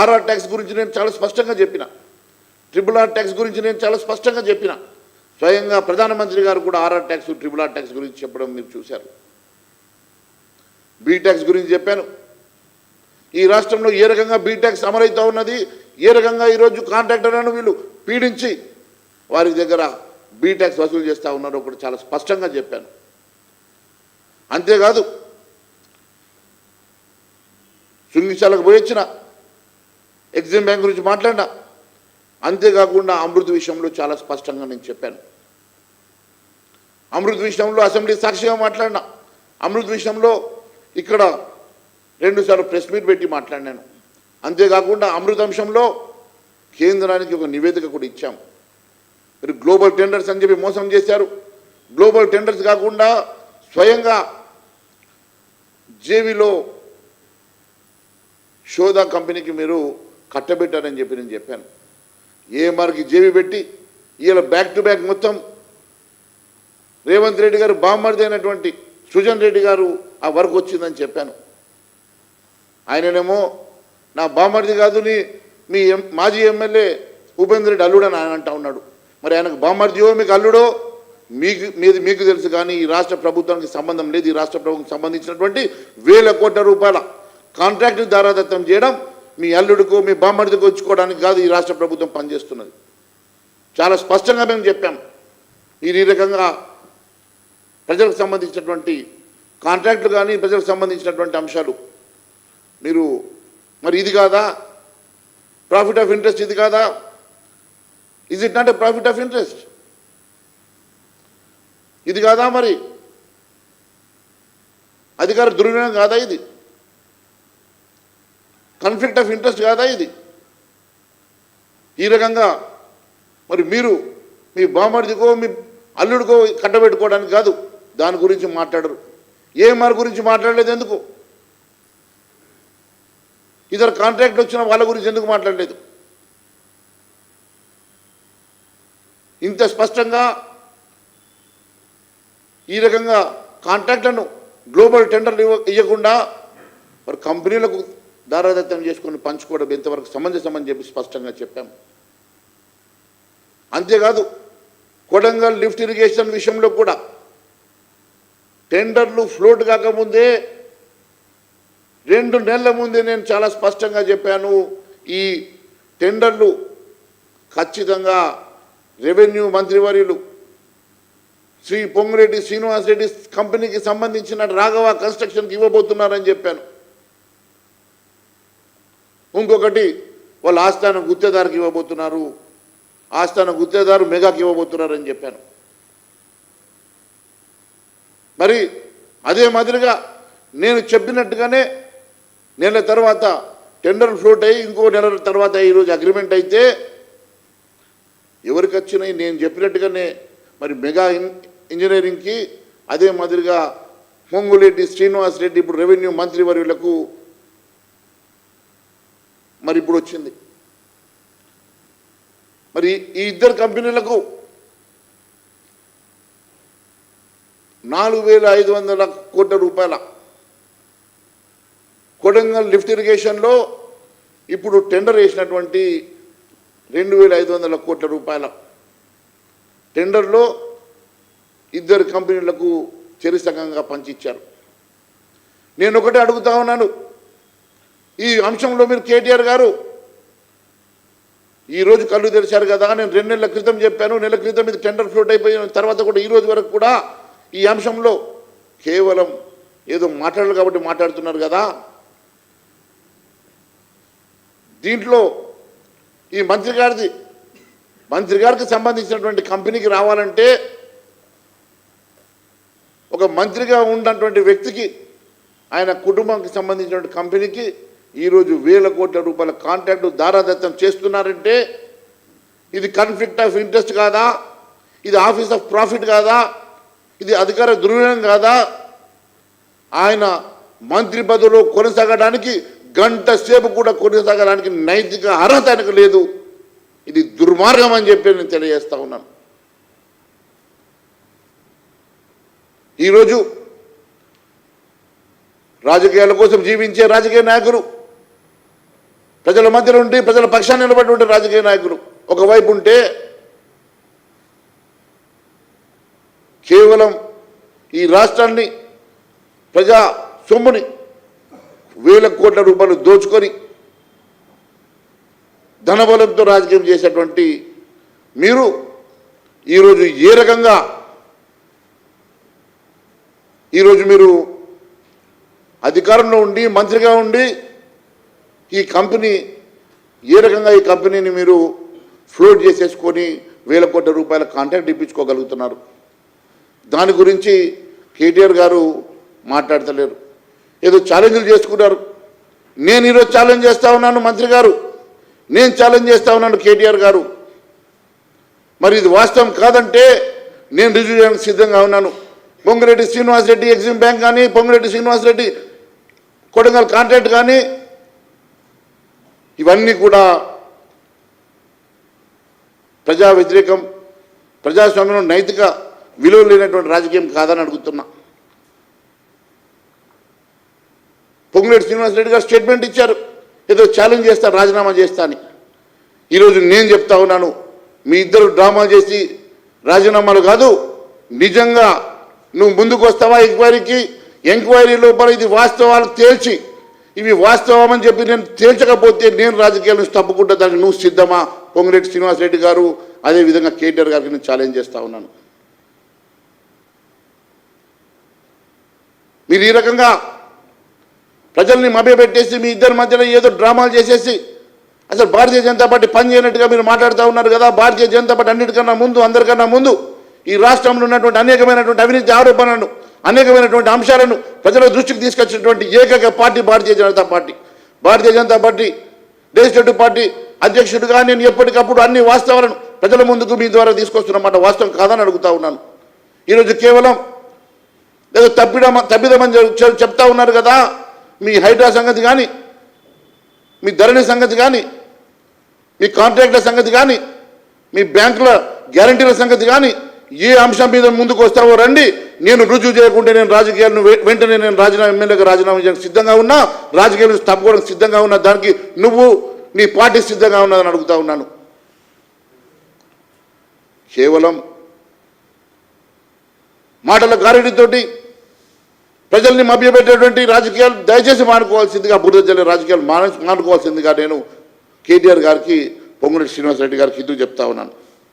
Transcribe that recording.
RR tax గురించి నేను చాలా స్పష్టంగా చెప్పిన. ట్రిపుల్ ఆర్ ట్యాక్స్ గురించి నేను చాలా స్పష్టంగా చెప్పిన. స్వయంగా ప్రధానమంత్రి గారు కూడా RR tax triple R tax గురించి చెప్పడం మీరు చూశారు. బీటాక్స్ గురించి చెప్పాను. ఈ రాష్ట్రంలో ఏ రకంగా బీటాక్స్ అమలవుతూ ఉన్నది ఏ రకంగా ఈరోజు కాంట్రాక్టర్లను వీళ్ళు పీడించి వారి దగ్గర బీటాక్స్ వసూలు చేస్తూ ఉన్నారో కూడా చాలా స్పష్టంగా చెప్పాను. అంతేకాదు శృంగిశాలకు పోయి వచ్చిన ఎగ్జిమ్ బ్యాంక్ గురించి మాట్లాడినా. అంతేకాకుండా అమృత్ విషయంలో చాలా స్పష్టంగా నేను చెప్పాను. అమృత్ విషయంలో అసెంబ్లీ సాక్షిగా మాట్లాడినా. అమృత్ విషయంలో ఇక్కడ రెండుసార్లు ప్రెస్ మీట్ పెట్టి మాట్లాడినాను. అంతేకాకుండా అమృత అంశంలో కేంద్రానికి ఒక నివేదిక కూడా ఇచ్చాం మీరు గ్లోబల్ టెండర్స్ అని చెప్పి మోసం చేశారు. గ్లోబల్ టెండర్స్ కాకుండా స్వయంగా జేబీలో షోదా కంపెనీకి మీరు కట్టబెట్టారని చెప్పి నేను చెప్పాను. మార్కి జేవి పెట్టి ఇలా బ్యాక్ టు బ్యాక్ మొత్తం రేవంత్ రెడ్డి గారు బామ్మర్ది అయినటువంటి సుజన్ రెడ్డి గారు ఆ వర్క్ వచ్చిందని చెప్పాను. ఆయననేమో నా బామ్మర్ది కాదు నీ మీ ఎం- మాజీ ఎమ్మెల్యే ఉపేంద్ర రెడ్డి అల్లుడు అని ఆయన అంటా ఉన్నాడు. మరి ఆయనకు బామ్మర్దియో మీకు అల్లుడో? మీకు మీది మీకు తెలుసు కానీ ఈ రాష్ట్ర ప్రభుత్వానికి సంబంధం లేదు. ఈ రాష్ట్ర ప్రభుత్వం సంబంధించినటువంటి వేల కోట్ల రూపాయల కాంట్రాక్టు దారాదత్తం చేయడం మీ అల్లుడికో మీ బామ్మర్దికో వచ్చుకోవడానికి కాదు ఈ రాష్ట్ర ప్రభుత్వం పనిచేస్తున్నది. చాలా స్పష్టంగా మేము చెప్పాం. ఈ రకంగా ప్రజలకు సంబంధించినటువంటి కాంట్రాక్టులు కానీ ప్రజలకు సంబంధించినటువంటి అంశాలు. మీరు మరి ఇది కాదా? ప్రాఫిట్ ఆఫ్ ఇంట్రెస్ట్ ఇది కాదా? Is it not a profit of interest ఇది కాదా మరి? అధికార దుర్వినియోగం కాదా ఇది? కన్ఫ్లిక్ట్ ఆఫ్ ఇంట్రెస్ట్ కాదా ఇది? ఈ రకంగా మరి మీరు మీ బామర్దికో మీ అల్లుడికో కట్టబెట్టుకోవడానికి కాదు దాని గురించి మాట్లాడరు. ఏఎంఆర్ గురించి మాట్లాడలేదు ఎందుకు? ఇద్దరు కాంట్రాక్ట్ వచ్చిన వాళ్ళ గురించి ఎందుకు మాట్లాడలేదు? ఇంత స్పష్టంగా ఈ రకంగా కాంట్రాక్ట్లను గ్లోబల్ టెండర్లు ఇవ్వ ఇవ్వకుండా మరి కంపెనీలకు దారాదత్తం చేసుకొని పంచుకోవడం ఎంతవరకు సమంజసమని చెప్పి స్పష్టంగా చెప్పాము అంతేకాదు కొడంగల్ లిఫ్ట్ ఇరిగేషన్ విషయంలో కూడా టెండర్లు ఫ్లోట్ కాకముందే రెండు నెలల ముందే నేను చాలా స్పష్టంగా చెప్పాను ఈ టెండర్లు ఖచ్చితంగా రెవెన్యూ మంత్రివర్యులు శ్రీ పొంగిరెడ్డి శ్రీనివాస్ రెడ్డి కంపెనీకి సంబంధించిన రాఘవ కన్స్ట్రక్షన్కి ఇవ్వబోతున్నారని చెప్పాను. ఇంకొకటి వాళ్ళ ఆస్థానం గుత్తేదారుకి ఇవ్వబోతున్నారు. ఆస్థాన గుత్తేదారు మెగాకి ఇవ్వబోతున్నారు అని చెప్పాను. మరి అదే మాదిరిగా నేను చెప్పినట్టుగానే నెల తర్వాత టెండర్ ఫ్లోట్ అయ్యి ఇంకో నెల తర్వాత ఈరోజు అగ్రిమెంట్ అయితే ఎవరికి వచ్చినాయి నేను చెప్పినట్టుగానే మరి మెగా ఇంజనీరింగ్కి అదే మాదిరిగా పొంగులేటి శ్రీనివాస్ రెడ్డి ఇప్పుడు రెవెన్యూ మంత్రివర్యులకు మరి ఇప్పుడు వచ్చింది మరి ఈ ఇద్దరు కంపెనీలకు నాలుగు వేల ఐదు వందల కోట్ల రూపాయల కొడంగల్ లిఫ్ట్ ఇరిగేషన్లో ఇప్పుడు టెండర్ వేసినటువంటి రెండు వేల ఐదు వందల కోట్ల రూపాయల టెండర్లో ఇద్దరు కంపెనీలకు చెరిసగంగా పంచిచ్చారు. నేను ఒకటే అడుగుతా ఉన్నాను. ఈ అంశంలో మీరు కేటీఆర్ గారు ఈరోజు కళ్ళు తెరిచారు కదా నేను రెండు నెలల క్రితం చెప్పాను నెల క్రితం ఇది టెండర్ ఫ్లోట్ అయిపోయిన తర్వాత కూడా ఈ రోజు వరకు కూడా ఈ అంశంలో కేవలం ఏదో మాట్లాడాలి కాబట్టి మాట్లాడుతున్నారు కదా. దీంట్లో ఈ మంత్రి గారిది మంత్రి గారికి సంబంధించినటువంటి కంపెనీకి రావాలంటే ఒక మంత్రిగా ఉన్నటువంటి వ్యక్తికి ఆయన కుటుంబానికి సంబంధించినటువంటి కంపెనీకి ఈరోజు వేల కోట్ల రూపాయల కాంట్రాక్టు దారాదత్తం చేస్తున్నారంటే ఇది కాన్ఫ్లిక్ట్ ఆఫ్ ఇంట్రెస్ట్ కాదా? ఇది ఆఫీస్ ఆఫ్ ప్రాఫిట్ కాదా? ఇది అధికార దుర్వినియోగం కాదా? ఆయన మంత్రి పదవిలో కొనసాగడానికి గంట సేపు కూడా కొనసాగడానికి నైతిక అర్హత ఆయనకు లేదు. ఇది దుర్మార్గం అని చెప్పి నేను తెలియజేస్తా ఉన్నాను. ఈరోజు రాజకీయాల కోసం జీవించే రాజకీయ నాయకులు ప్రజల మధ్యలో ఉండి ప్రజల పక్షాన్ని నిలబడి రాజకీయ నాయకులు. ఒకవైపు ఉంటే కేవలం ఈ రాష్ట్రాన్ని ప్రజా సొమ్ముని వేల కోట్ల రూపాయలు దోచుకొని ధనబలంతో రాజకీయం చేసేటువంటి మీరు ఈరోజు ఏ రకంగా ఈరోజు మీరు అధికారంలో ఉండి మంత్రిగా ఉండి ఈ కంపెనీ ఏ రకంగా ఈ కంపెనీని మీరు ఫ్లోట్ చేసేసుకొని వేల కోట్ల రూపాయల కాంట్రాక్ట్ ఇప్పించుకోగలుగుతున్నారు? దాని గురించి కేటీఆర్ గారు మాట్లాడతలేరు. ఏదో ఛాలెంజ్లు చేసుకున్నారు నేను ఈరోజు ఛాలెంజ్ చేస్తా ఉన్నాను మంత్రి గారు. నేను ఛాలెంజ్ చేస్తా ఉన్నాను కేటీఆర్ గారు. మరి ఇది వాస్తవం కాదంటే నేను రుజువు చేయడానికి సిద్ధంగా ఉన్నాను. పొంగిరెడ్డి శ్రీనివాసరెడ్డి ఎగ్జిమ్ బ్యాంక్ కానీ పొంగిరెడ్డి శ్రీనివాసరెడ్డి కొడంగల్ కాంట్రాక్ట్ కానీ ఇవన్నీ కూడా ప్రజా వ్యతిరేకం ప్రజాస్వామ్యంలో నైతిక విలువ లేనటువంటి రాజకీయం కాదని అడుగుతున్నా. పొంగులేటి శ్రీనివాసరెడ్డి గారు స్టేట్మెంట్ ఇచ్చారు. ఏదో ఛాలెంజ్ చేస్తా రాజీనామా చేస్తా అని. ఈరోజు నేను చెప్తా ఉన్నాను మీ ఇద్దరు డ్రామా చేసి రాజీనామాలు కాదు నిజంగా నువ్వు ముందుకు వస్తావా? ఎంక్వైరీకి ఎంక్వైరీ లోపల ఇది వాస్తవాలు తేల్చి ఇవి వాస్తవం అని చెప్పి నేను తేల్చకపోతే నేను రాజకీయాల నుంచి తప్పుకుంటా దానికి నువ్వు సిద్ధమా? పొంగిరెడ్డి శ్రీనివాసరెడ్డి గారు అదేవిధంగా కేటీఆర్ గారికి నేను ఛాలెంజ్ చేస్తూ ఉన్నాను. మీరు ఈ రకంగా ప్రజల్ని మభ్యపెట్టేసి మీ ఇద్దరి మధ్యలో ఏదో డ్రామాలు చేసేసి అసలు భారతీయ జనతా పార్టీ పనిచేయనట్టుగా మీరు మాట్లాడుతూ ఉన్నారు కదా? భారతీయ జనతా పార్టీ అన్నిటికన్నా ముందు అందరికన్నా ముందు ఈ రాష్ట్రంలో ఉన్నటువంటి అనేకమైనటువంటి అవినీతి ఆరోపణలను అనేకమైనటువంటి అంశాలను ప్రజల దృష్టికి తీసుకొచ్చినటువంటి ఏకైక party Bharatiya Janata party. Bharatiya Janata party legislative party అధ్యక్షుడిగా నేను ఎప్పటికప్పుడు అన్ని వాస్తవాలను ప్రజల ముందుకు మీ ద్వారా తీసుకొస్తున్నమాట వాస్తవం కాదని అడుగుతా ఉన్నాను. ఈరోజు కేవలం ఏదో తప్పిడ తప్పిదమని చెప్తా ఉన్నారు కదా మీ హైడ్రా సంగతి కానీ మీ ధరణి సంగతి కానీ మీ కాంట్రాక్ట్ల సంగతి కానీ మీ బ్యాంకుల గ్యారంటీల సంగతి కానీ ఏ అంశం మీద ముందుకు వస్తావో రండి నేను రుజువు చేయకుంటే నేను రాజకీయాలను వెంటనే నేను రాజీనామా ఎమ్మెల్యేగా రాజీనామా చేయడానికి సిద్ధంగా ఉన్నా రాజకీయాలు తప్పుకోవడానికి సిద్ధంగా ఉన్నా దానికి నువ్వు నీ పార్టీ సిద్ధంగా ఉన్నదని అడుగుతా ఉన్నాను. కేవలం మాటల గారడితోటి ప్రజల్ని మభ్యపెట్టేటువంటి రాజకీయాలు దయచేసి మానుకోవాల్సిందిగా బురద జల్లే రాజకీయాలు మాన మానుకోవాల్సిందిగా నేను కేటీఆర్ గారికి పొంగురెడ్డి శ్రీనివాసరెడ్డి గారికి ఇది చెప్తా ఉన్నాను.